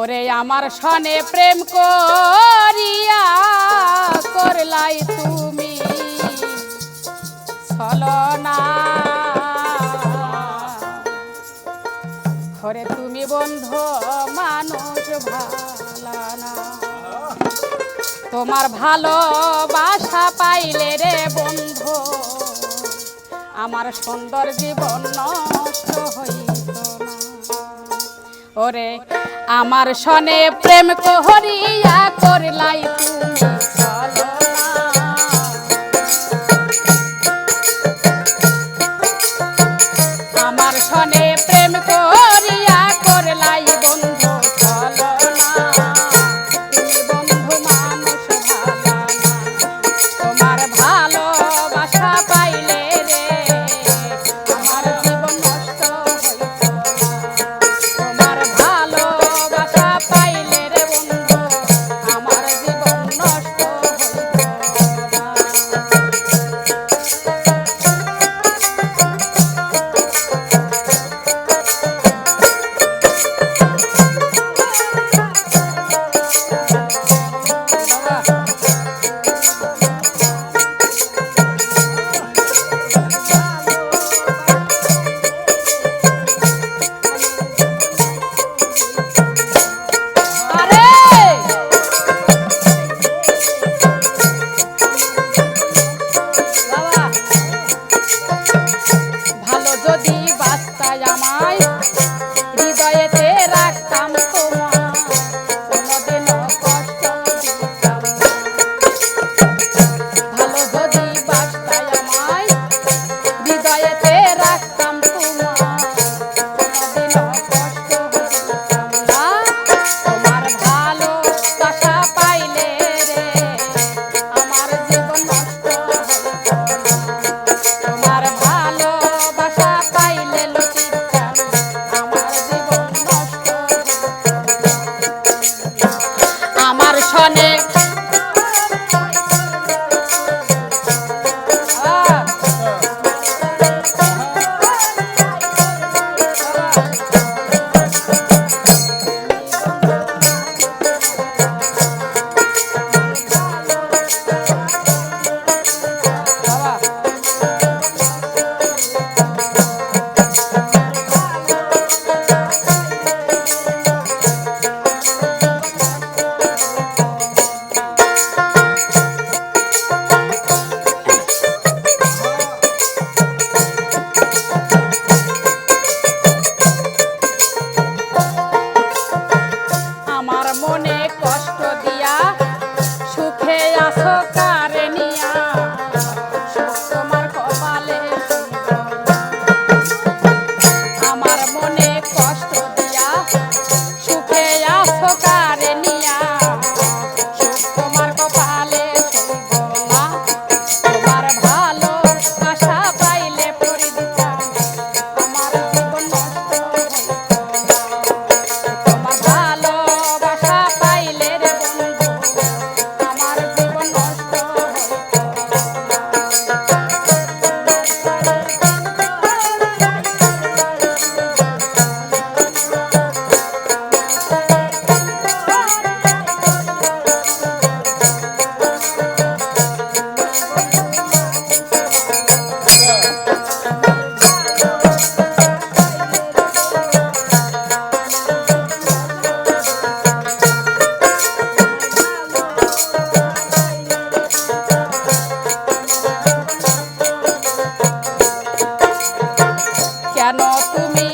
ওরে আমার সনে প্রেম করিয়া করলাই তুমি। ছলনা। ওরে তুমি বন্ধু, মানুষ ভালানা তোমার ভালোবাসা পাইলে রে বন্ধু, আমার সুন্দর জীবন নষ্ট হইত না। ওরে আমার সনে প্রেম করিয়া করলাই তুমি কেন তুমি